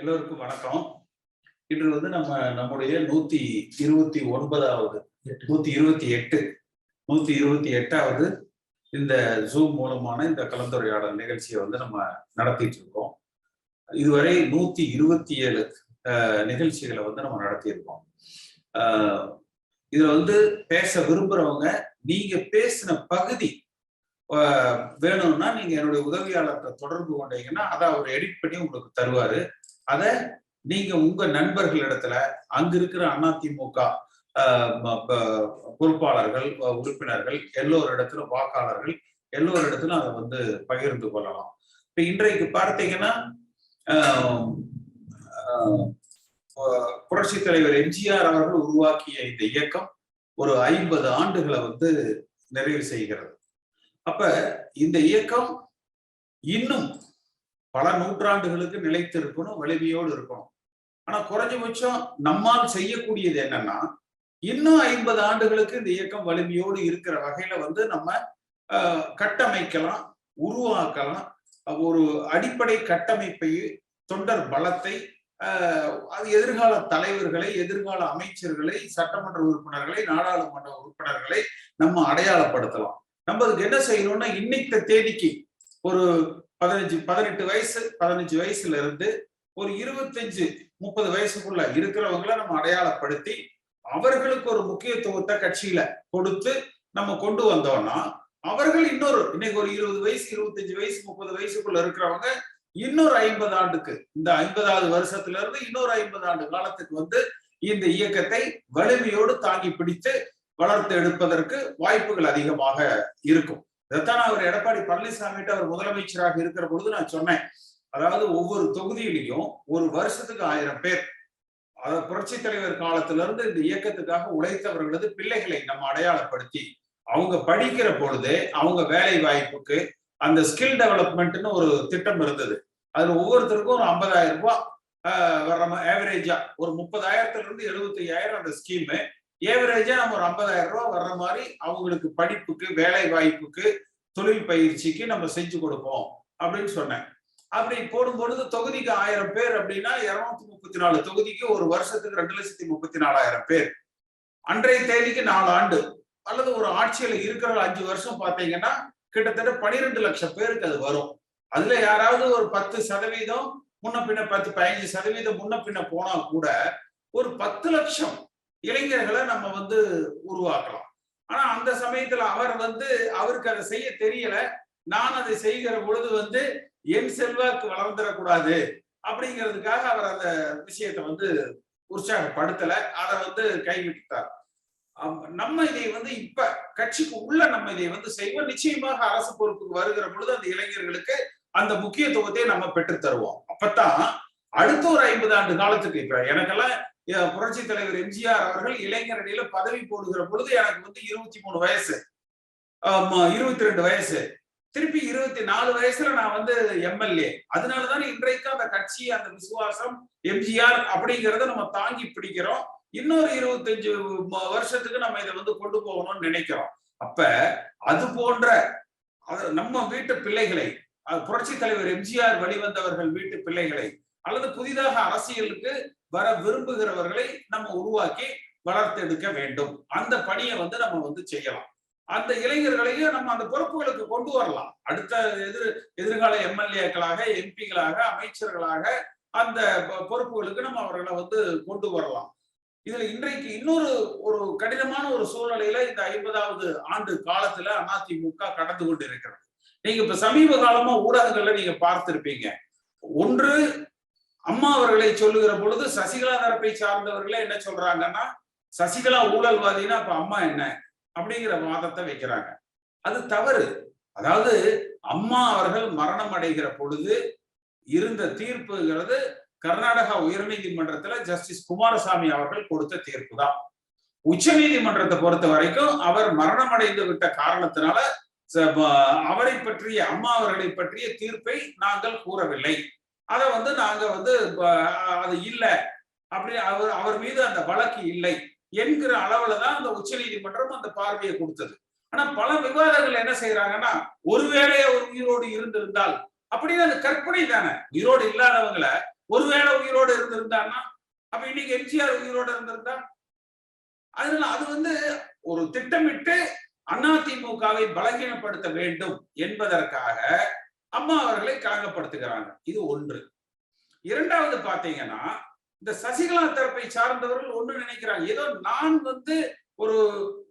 எல்லோருக்கும் வணக்கம். இன்று வந்து நம்ம நம்முடைய நூத்தி இருபத்தி ஒன்பதாவது நூத்தி இருபத்தி எட்டு நூத்தி இருபத்தி எட்டாவது இந்த ஜூம் மூலமான இந்த கலந்துரையாடல் நிகழ்ச்சியை வந்து நம்ம நடத்திட்டு இருக்கோம். இதுவரை நூத்தி இருபத்தி ஏழு நிகழ்ச்சிகளை வந்து நம்ம நடத்தியிருக்கோம். இதுல வந்து பேச விரும்புறவங்க நீங்க பேசின பகுதி வேணும்னா நீங்க என்னுடைய உதவியாளர்கிட்ட தொடர்பு கொண்டீங்கன்னா அதை அவர் எடிட் பண்ணி உங்களுக்கு தருவாரு. அத நீங்க உங்க நண்பர்களிடத்துல அங்க இருக்கிற அதிமுக பொறுப்பாளர்கள் உறுப்பினர்கள் எல்லோரிடத்திலும் வாக்காளர்கள் எல்லோரிடத்திலும் அதை வந்து பகிர்ந்து கொள்ளலாம். இப்ப இன்றைக்கு பார்த்தீங்கன்னா புரட்சி தலைவர் எம்ஜிஆர் அவர்கள் உருவாக்கிய இந்த இயக்கம் ஒரு ஐம்பது ஆண்டுகளை வந்து நிறைவு செய்கிறது. அப்ப இந்த இயக்கம் இன்னும் பல நூற்றாண்டுகளுக்கு நிலைத்திருக்கணும் வலிமையோடு இருக்கணும். ஆனா குறைஞ்சபட்சம் நம்மால் செய்யக்கூடியது என்னன்னா இன்னும் ஐம்பது ஆண்டுகளுக்கு இந்த இயக்கம் வலிமையோடு இருக்கிற வகையில வந்து நம்ம கட்டமைக்கலாம் உருவாக்கலாம். ஒரு அடிப்படை கட்டமைப்பை தொண்டர் பலத்தை அது எதிர்கால தலைவர்களை எதிர்கால அமைச்சர்களை சட்டமன்ற உறுப்பினர்களை நாடாளுமன்ற உறுப்பினர்களை நம்ம அடையாளப்படுத்தலாம். நம்ம அதுக்கு என்ன செய்யணும்னா இன்னைக்கு தேதிக்கு ஒரு பதினஞ்சு பதினெட்டு வயசு பதினஞ்சு வயசுல இருந்து ஒரு இருபத்தஞ்சு முப்பது வயசுக்குள்ள இருக்கிறவங்கள நம்ம அடையாளப்படுத்தி அவர்களுக்கு ஒரு முக்கியத்துவத்தை கட்சியில கொடுத்து நம்ம கொண்டு வந்தோம்னா அவர்கள் இன்னொரு இன்னைக்கு ஒரு இருபது வயசு இருபத்தஞ்சு வயசு முப்பது வயசுக்குள்ள இருக்கிறவங்க இன்னொரு ஐம்பது ஆண்டுக்கு இந்த ஐம்பதாவது வருஷத்துல இருந்து இன்னொரு ஐம்பது ஆண்டு காலத்துக்கு வந்து இந்த இயக்கத்தை வலிமையோடு தாங்கி பிடித்து வளர்த்து எடுப்பதற்கு வாய்ப்புகள் அதிகமாக இருக்கும். இதைத்தான் அவர் எடப்பாடி பழனிசாமிகிட்ட அவர் முதலமைச்சராக இருக்கிற பொழுது நான் சொன்னேன். அதாவது ஒவ்வொரு தொகுதியிலையும் ஒரு வருஷத்துக்கு ஆயிரம் பேர். அதாவது புரட்சி தலைவர் காலத்துல இருந்து இந்த இயக்கத்துக்காக உழைத்தவர்களது பிள்ளைகளை நம்ம அடையாளப்படுத்தி அவங்க படிக்கிற பொழுது அவங்க வேலை வாய்ப்புக்கு அந்த ஸ்கில் டெவலப்மெண்ட்னு ஒரு திட்டம் இருந்தது. அதுல ஒவ்வொருத்தருக்கும் ஒரு ஐம்பதாயிரம் ரூபாய் வர்ற ஆவரேஜா ஒரு முப்பதாயிரத்துல இருந்து எழுபத்தி ஐயாயிரம் அந்த ஸ்கீமு. ஏவரேஜா நம்ம ஒரு ஐம்பதாயிரம் ரூபாய் வர்ற மாதிரி அவங்களுக்கு படிப்புக்கு வேலை வாய்ப்புக்கு தொழில் பயிற்சிக்கு நம்ம செஞ்சு கொடுப்போம் அப்படின்னு சொன்னேன். அப்படி போடும்பொழுது தொகுதிக்கு ஆயிரம் பேர் அப்படின்னா இருநூத்தி முப்பத்தி நாலு தொகுதிக்கு ஒரு வருஷத்துக்கு ரெண்டு லட்சத்தி முப்பத்தி நாலாயிரம் பேர். அன்றைய தேதிக்கு நாலு ஆண்டு. அல்லது ஒரு ஆட்சியில இருக்கிற அஞ்சு வருஷம் பார்த்தீங்கன்னா கிட்டத்தட்ட பனிரெண்டு லட்சம் பேருக்கு அது வரும். அதுல யாராவது ஒரு பத்து சதவீதம் முன்ன பின்ன பத்து பதினஞ்சு சதவீதம் முன்ன பின்ன போனா கூட ஒரு பத்து லட்சம் இளைஞர்களை நம்ம வந்து உருவாக்கலாம். ஆனா அந்த சமயத்துல அவர் வந்து அவருக்கு அதை செய்ய தெரியல. நான் அதை செய்கிற பொழுது வந்து என் செல்வாக்கு வளர்ந்துடக்கூடாது அப்படிங்கிறதுக்காக அவர் அந்த விஷயத்தை வந்து உற்சாகப்படுத்தல. அதை வந்து கைவிட்டார் நம்ம இதை வந்து இப்ப கட்சிக்கு உள்ள நம்ம இதை வந்து செய்வோம். நிச்சயமாக அரசு பொறுப்புக்கு வருகிற பொழுது அந்த இளைஞர்களுக்கு அந்த முக்கியத்துவத்தை நம்ம பெற்று தருவோம். அப்பதான் அடுத்த ஒரு ஐம்பது ஆண்டு காலத்துக்கு இப்ப எனக்கெல்லாம் புரட்சி தலைவர் எம்ஜிஆர் அவர்கள் இளைஞரணியில பதவி போடுகிற பொழுது எனக்கு வந்து இருபத்தி மூணு வயசு. இருபத்தி ரெண்டு வயசு. திருப்பி இருபத்தி நாலு வயசுல நான் வந்து எம்எல்ஏ. அதனாலதான் இன்றைக்கு அந்த கட்சி அந்த விசுவாசம் எம்ஜிஆர் அப்படிங்கிறத நம்ம தாங்கி பிடிக்கிறோம். இன்னொரு இருபத்தஞ்சு வருஷத்துக்கு நம்ம இதை வந்து கொண்டு போகணும்னு நினைக்கிறோம். அப்ப அது போன்ற நம்ம வீட்டு பிள்ளைகளை புரட்சி தலைவர் எம்ஜிஆர் வழிவந்தவர்கள் வீட்டு பிள்ளைகளை அல்லது புதிதாக அரசியலுக்கு வர விரும்புகிறவர்களை நம்ம உருவாக்கி வளர்த்தெடுக்க வேண்டும். அந்த பணியை வந்து நம்ம வந்து செய்யலாம். அந்த இளைஞர்களையும் நம்ம அந்த பொறுப்புகளுக்கு கொண்டு வரலாம். அடுத்த எதிர் எதிர்கால எம்எல்ஏக்களாக எம்பிகளாக அமைச்சர்களாக அந்த பொறுப்புகளுக்கு நம்ம அவர்களை வந்து கொண்டு வரலாம். இதுல இன்றைக்கு இன்னொரு ஒரு கடினமான ஒரு சூழ்நிலையில இந்த ஐம்பதாவது ஆண்டு காலத்துல அதிமுக கடந்து கொண்டு இருக்கிறது நீங்க இப்ப சமீப காலமா ஊடகங்கள்ல நீங்க பார்த்திருப்பீங்க. ஒன்று அம்மா அவர்களை சொல்லுகிற பொழுது சசிகலா தரப்பை சார்ந்தவர்களே என்ன சொல்றாங்கன்னா சசிகலா ஊழல்வாதினா அப்ப அம்மா என்ன? அப்படிங்கிற வாதத்தை வைக்கிறாங்க. அது தவறு. அதாவது அம்மா அவர்கள் மரணம் அடைகிற பொழுது இருந்த தீர்ப்புங்கிறது கர்நாடகா உயர்நீதிமன்றத்துல ஜஸ்டிஸ் குமாரசாமி அவர்கள் கொடுத்த தீர்ப்பு தான் உச்ச நீதிமன்றத்தை பொறுத்த வரைக்கும் அவர் மரணம் அடைந்து விட்ட காரணத்தினால அவரை பற்றிய அம்மா அவர்களை பற்றிய தீர்ப்பை நாங்கள் கூறவில்லை. அதை வந்து நாங்க வந்து அது இல்லை. அப்படி அவர் அவர் மீது அந்த வழக்கு இல்லை என்கிற அளவுல தான் அந்த உச்ச நீதிமன்றம் அந்த பார்வையை கொடுத்தது. ஆனா பல விவாதங்கள் என்ன செய்யறாங்கன்னா ஒருவேளை அவர் உயிரோடு இருந்திருந்தால் அப்படின்னு அது கற்பனை தானே. உயிரோடு இல்லாதவங்களை ஒருவேளை உயிரோடு இருந்திருந்தான்னா அப்ப இன்னைக்கு எம்ஜிஆர் உயிரோடு இருந்திருந்தா? அதனால அது வந்து ஒரு திட்டமிட்டு அதிமுகவை பலகீனப்படுத்த வேண்டும் என்பதற்காக அம்மா அவர்களை களங்கப்படுத்துகிறாங்க இது ஒன்று. இரண்டாவது பாத்தீங்கன்னா இந்த சசிகலா தரப்பை சார்ந்தவர்கள் ஒன்று நினைக்கிறாங்க. ஏதோ நான் வந்து ஒரு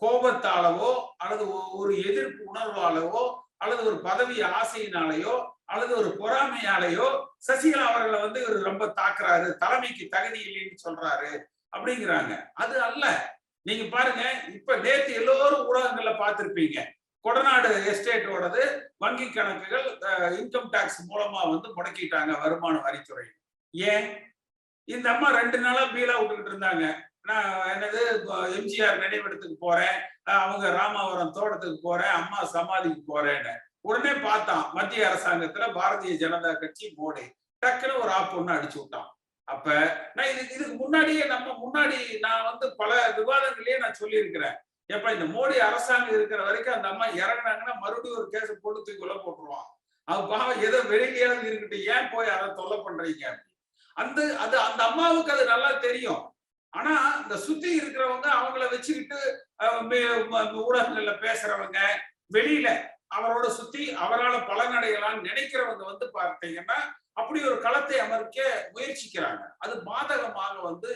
கோபத்தாலவோ அல்லது ஒரு எதிர்ப்பு உணர்வாலவோ அல்லது ஒரு பதவி ஆசையினாலேயோ அல்லது ஒரு பொறாமையாலேயோ சசிகலா அவர்களை வந்து இவர் ரொம்ப தாக்குறாரு. தலைமைக்கு தகுதி இல்லைன்னு சொல்றாரு அப்படிங்கிறாங்க. அது அல்ல. நீங்க பாருங்க இப்ப நேற்று எல்லோரும் ஊடகங்கள்ல பார்த்திருப்பீங்க. கொடநாடு எஸ்டேட்டோடது வங்கி கணக்குகள் இன்கம் டாக்ஸ் மூலமா வந்து முடக்கிட்டாங்க வருமான வரித்துறை. ஏன்? இந்த அம்மா ரெண்டு நாளா பீலா விட்டுக்கிட்டு இருந்தாங்க. நான் என்னது எம்ஜிஆர் நினைவிடத்துக்கு போறேன். அவங்க ராமாவரம் தோட்டத்துக்கு போறேன். அம்மா சமாதிக்கு போறேன்னு. உடனே பார்த்தான் மத்திய அரசாங்கத்துல பாரதிய ஜனதா கட்சி மோடி. டக்குன்னு ஒரு ஆப் ஒண்ணு அடிச்சு விட்டான். அப்ப நான் இது இதுக்கு முன்னாடியே நம்ம முன்னாடி நான் வந்து பல விவாதங்களையே நான் சொல்லியிருக்கிறேன். எப்ப இந்த மோடி அரசாங்கம் இருக்கிற வரைக்கும் அந்த அம்மா இறங்கினாங்கன்னா மறுபடியும் ஒரு கேஸ் போட்டு தூக்கி உள்ள போட்டுருவான் அவன் பாவம் ஏதோ வெளியிலேயாவது இருக்கட்டும். ஏன் போய் அதை தொல்லை பண்றீங்க அந்த அது அந்த அம்மாவுக்கு அது நல்லா தெரியும். ஆனா இந்த சுத்தி இருக்கிறவங்க அவங்கள வச்சுக்கிட்டு ஊடகங்கள்ல பேசுறவங்க வெளியில அவரோட சுத்தி அவரால் பலனடையலாம்னு நினைக்கிறவங்க வந்து பார்த்தீங்கன்னா அப்படி ஒரு களத்தை அமர்க்க முயற்சிக்கிறாங்க. அது பாதகமாக வந்து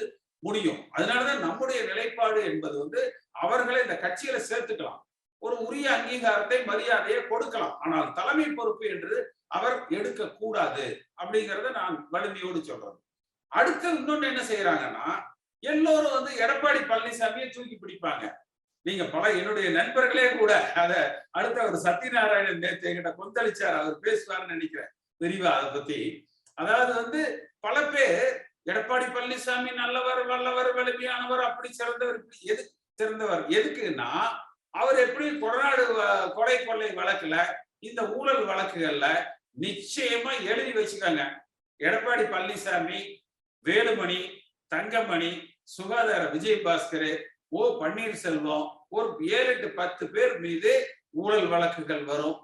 முடியும். அதனாலதான் நம்முடைய நிலைப்பாடு என்பது வந்து அவர்களை இந்த கட்சியில சேர்த்துக்கலாம். ஒரு உரிய அங்கீகாரத்தை மரியாதையை கொடுக்கலாம். ஆனால் தலைமை பொறுப்பு என்று அவர் எடுக்க கூடாது அப்படிங்கறத நான் வலிமையோடு சொல்றேன். அடுத்து இன்னொன்னு என்ன செய்யறாங்கன்னா எல்லோரும் வந்து எடப்பாடி பழனிசாமியை தூக்கி பிடிப்பாங்க. நீங்க பல என்னுடைய நண்பர்களே கூட அத அடுத்த ஒரு சத்யநாராயணன் நேற்று என்கிட்ட கொந்தளிச்சார். அவர் பேசுவார்னு நினைக்கிறேன். விரிவா அதை பத்தி. அதாவது வந்து பல பேர் எடப்பாடி பழனிசாமி நல்லவர் வல்லவர் வலிமையானவர் அப்படி சிறந்தவர் இப்படி எது சிறந்தவர்? எதுக்குன்னா அவர் எப்படி கொடநாடு கொலை கொள்ளை வழக்குல இந்த ஊழல் வழக்குகள்ல நிச்சயமா எழுதி வச்சுக்காங்க. எடப்பாடி பழனிசாமி வேலுமணி தங்கமணி சுகாதார விஜயபாஸ்கர் ஓ பன்னீர்செல்வம் ஒரு ஏழு எட்டு பத்து பேர் மீது ஊழல் வழக்குகள் வரும்.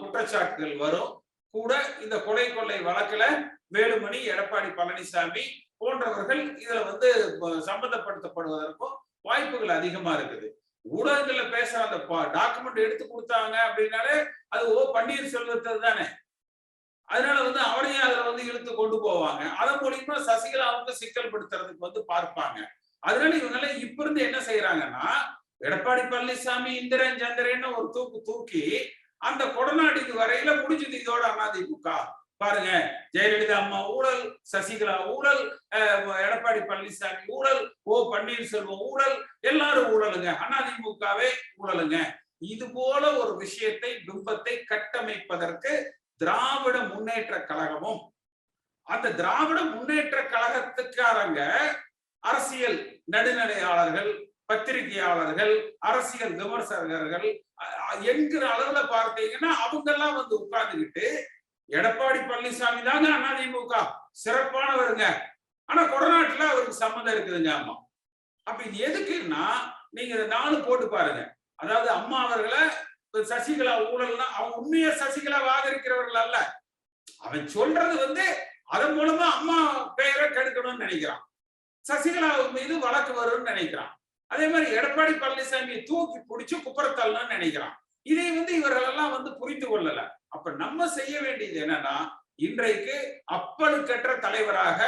குற்றச்சாட்டுகள் வரும். கூட இந்த கொலை கொள்ளை வழக்குல வேலுமணி எடப்பாடி பழனிசாமி போன்றவர்கள் இதுல வந்து சம்பந்தப்படுத்தப்படுவதற்கும் வாய்ப்புகள் அதிகமா இருக்குது. ஊடகங்கள்ல பேசுற அந்த டாக்குமெண்ட் எடுத்து கொடுத்தாங்க அப்படின்னாலே அது ஓ பன்னீர்செல்வத்தது தானே. அதனால வந்து அவரையும் அதுல வந்து இழுத்து கொண்டு போவாங்க. அதன் மூலியமா சசிகலாவுக்கு சிக்கல் படுத்துறதுக்கு வந்து பார்ப்பாங்க. அதனால இவங்க இப்ப இருந்து என்ன செய்யறாங்கன்னா எடப்பாடி பழனிசாமி இந்திரன் சந்திரன் ஒரு தூக்கு தூக்கி அந்த கொடநாட்டுக்கு வரையில முடிஞ்சது இதோட அதிமுக பாருங்க ஜெயலலிதா அம்மா ஊழல் சசிகலா ஊழல் எடப்பாடி பழனிசாமி ஊழல் ஓ பன்னீர்செல்வம் ஊழல் எல்லாரும் ஊழலுங்க. அதிமுகவே ஊழலுங்க. இது போல ஒரு விஷயத்தை பிம்பத்தை கட்டமைப்பதற்கு திராவிட முன்னேற்ற கழகமும் அந்த திராவிட முன்னேற்ற கழகத்துக்காரங்க அரசியல் நடுநிலையாளர்கள் பத்திரிகையாளர்கள் அரசியல் விமர்சகர்கள் என்கிற அளவுல பார்த்தீங்கன்னா அவங்க எல்லாம் வந்து உட்கார்ந்துக்கிட்டு எடப்பாடி பழனிசாமி தாங்க அதிமுக. சிறப்பானவருங்க. ஆனா கொடநாட்டுல அவருக்கு சம்மந்தம் இருக்குதுங்க ஆமா அப்ப இது எதுக்குன்னா நீங்க நாலு போட்டு பாருங்க. அதாவது அம்மா அவர்களை சசிகலா ஊழல்னா அவன் உண்மையா சசிகலா ஆதரிக்கிறவர்கள் அல்ல. அவன் சொல்றது வந்து அதன் மூலமா அம்மா பெயரை கெடுக்கணும்னு நினைக்கிறான். சசிகலா மீது வழக்கு வரும்னு நினைக்கிறான். அதே மாதிரி எடப்பாடி பழனிசாமியை தூக்கி பிடிச்சு குப்புறத்தள்ளணும்னு நினைக்கிறான். இதை வந்து இவர்கள் எல்லாம் வந்து புரிந்து கொள்ளல. அப்ப நம்ம செய்ய வேண்டியது என்னன்னா இன்றைக்கு அப்பழுக்கற்ற தலைவராக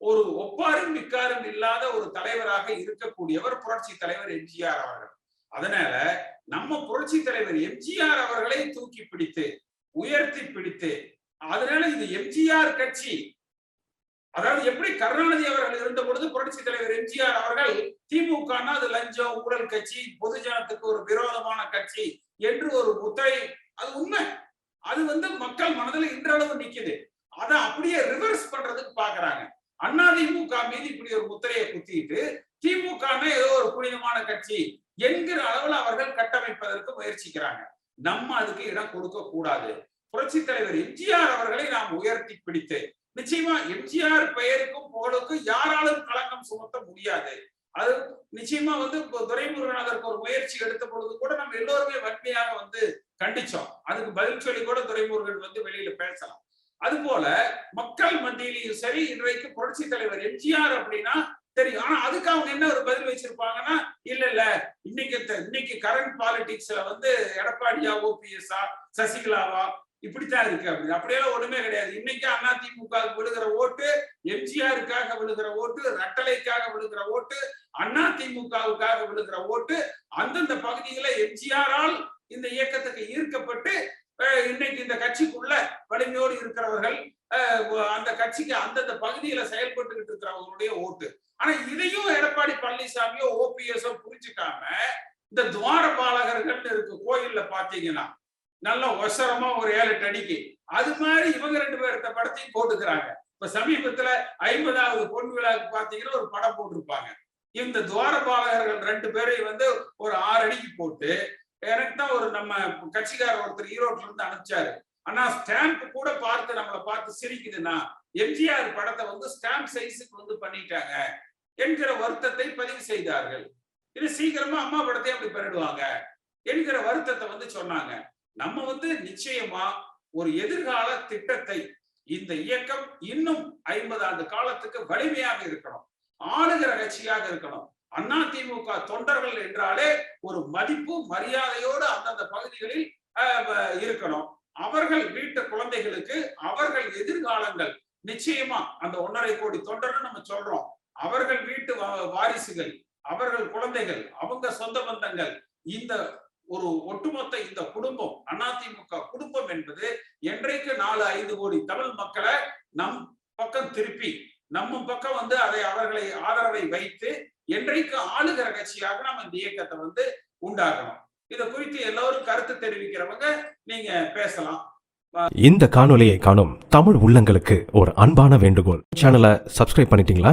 ஒரு ஒப்பாரும் மிக்காரும் இல்லாத ஒரு தலைவராக இருக்கக்கூடியவர் புரட்சி தலைவர் எம்ஜிஆர் அவர்கள். அதனால நம்ம புரட்சி தலைவர் எம்ஜிஆர் அவர்களை தூக்கி பிடித்து உயர்த்தி பிடித்து அதனால இது எம்ஜிஆர் கட்சி. அதாவது எப்படி கருணாநிதி அவர்கள் இருந்த பொழுது புரட்சி தலைவர் எம்ஜிஆர் அவர்கள் திமுகனா அது லஞ்சம் ஊழல் கட்சி பொதுஜனத்துக்கு ஒரு விரோதமான கட்சி என்று ஒரு முத்திரை. அது உண்மை. அது வந்து மக்கள் மனதில் இன்றளவு நிக்குது. அதை அப்படியே ரிவர்ஸ் பண்றதுக்கு பாக்குறாங்க. அதிமுக மீது இப்படி ஒரு முத்திரையை குத்திட்டு திமுக ஏதோ ஒரு புனிதமான கட்சி என்கிற அளவில் அவர்கள் கட்டமைப்பதற்கு முயற்சிக்கிறாங்க. நம்ம அதுக்கு இடம் கொடுக்க கூடாது. புரட்சி தலைவர் எம்ஜிஆர் அவர்களை நாம் உயர்த்தி பிடித்து நிச்சயமா எம்ஜிஆர் பெயருக்கும் புகழுக்கும் யாராலும் களங்கம் சுமத்த முடியாது. அது நிச்சயமா வந்து துரைமுருகன் அதற்கு ஒரு முயற்சி எடுத்த பொழுது கூட நம்ம எல்லோருமே வன்மையாக வந்து கண்டிச்சோம். அதுக்கு பதில் சொல்லி கூட துரைமுருகன் வந்து வெளியில பேசலாம். அதுபோல மக்கள் மத்தியிலையும் சரி இன்றைக்கு புரட்சி தலைவர் எம்ஜிஆர் அப்படின்னா தெரியும். ஆனா அதுக்கு அவங்க என்ன ஒரு பதில் வச்சிருப்பாங்கன்னா இல்ல இல்ல இன்னைக்கு இன்னைக்கு கரண்ட் பாலிடிக்ஸ்ல வந்து எடப்பாடியா ஓபிஎஸ்ஆ சசிகலாவா இப்படித்தான் இருக்கு அப்படி அப்படியெல்லாம் ஒண்ணுமே கிடையாது. இன்னைக்கு அதிமுக விழுகிற ஓட்டு எம்ஜிஆருக்காக விழுகிற ஓட்டு ரட்டளைக்காக விழுகிற ஓட்டு அதிமுகவுக்காக விழுகிற ஓட்டு அந்தந்த பகுதியில எம்ஜிஆரால் இந்த இயக்கத்துக்கு ஈர்க்கப்பட்டு அஹ், இன்னைக்கு இந்த கட்சிக்குள்ள வலிமையோடு இருக்கிறவர்கள் அஹ், அந்த கட்சிக்கு அந்தந்த பகுதியில செயல்பட்டுக்கிட்டு இருக்கிறவங்களுடைய ஓட்டு. ஆனா இதையும் எடப்பாடி பழனிசாமியோ ஓபிஎஸ்ஓ புரிஞ்சுக்காம இந்த துவாரபாலகர்கள் இருக்கு கோயில்ல பாத்தீங்கன்னா நல்ல ஒசரமா ஒரு ஏழு எட்டு அடிக்கு. அது மாதிரி இவங்க ரெண்டு பேர்த்த படத்தையும் போட்டுக்கிறாங்க. இப்ப சமீபத்துல ஐம்பதாவது பொன் விழாவுக்கு பாத்தீங்கன்னா ஒரு படம் போட்டிருப்பாங்க. இந்த துவாரபாலகர்கள் ரெண்டு பேரையும் வந்து ஒரு ஆறு அடிக்கு போட்டு எனக்கு தான் ஒரு நம்ம கட்சிக்காரர் ஒருத்தர் ஈரோட்ல இருந்து அனுப்பிச்சாரு. ஆனா ஸ்டாம்ப் கூட பார்த்து நம்மளை பார்த்து சிரிக்குதுன்னா எம்ஜிஆர் படத்தை வந்து ஸ்டாம்ப் சைஸுக்கு வந்து பண்ணிட்டாங்க என்கிற வருத்தத்தை பதிவு செய்தார்கள். இது சீக்கிரமா அம்மா படத்தை அப்படி பண்ணிடுவாங்க என்கிற வருத்தத்தை வந்து சொன்னாங்க. நம்ம வந்து நிச்சயமா ஒரு எதிர்கால திட்டத்தை இந்த இயக்கம் இன்னும் ஐம்பது ஆண்டு காலத்துக்கு வலிமையாக இருக்கணும். ஆளுகிற கட்சியாக இருக்கணும். அண்ணா திமுக தொண்டர்கள் என்றாலே ஒரு மதிப்பு மரியாதையோடு அந்தந்த பகுதிகளில் இருக்கணும். அவர்கள் வீட்டு குழந்தைகளுக்கு அவர்கள் எதிர்காலங்கள் நிச்சயமா அந்த ஒன்றரை கோடி தொண்டர்கள் நம்ம சொல்றோம். அவர்கள் வீட்டு வா- வாரிசுகள் அவர்கள் குழந்தைகள் அவங்க சொந்த பந்தங்கள் இந்த ஒரு ஒட்டுமொத்த இந்த குடும்பம் அதிமுக குடும்பம் என்பது என்றைக்கு நாலு ஐந்து கோடி தமிழ் மக்களை நம் பக்கம் திருப்பி நம்ம பக்கம் வந்து அதை அவர்களை ஆதரவை வைத்து என்றைக்கு ஆளுகிற கட்சியாக நம்ம இந்த இயக்கத்தை வந்து உண்டாகணும் இதை குறித்து எல்லோரும் கருத்து தெரிவிக்கிறவங்க நீங்க பேசலாம். இந்த காணொலியை காணும் தமிழ் உள்ளங்களுக்கு ஒரு அன்பான வேண்டுகோள். சேனலை சப்ஸ்கிரைப் பண்ணிட்டீங்களா?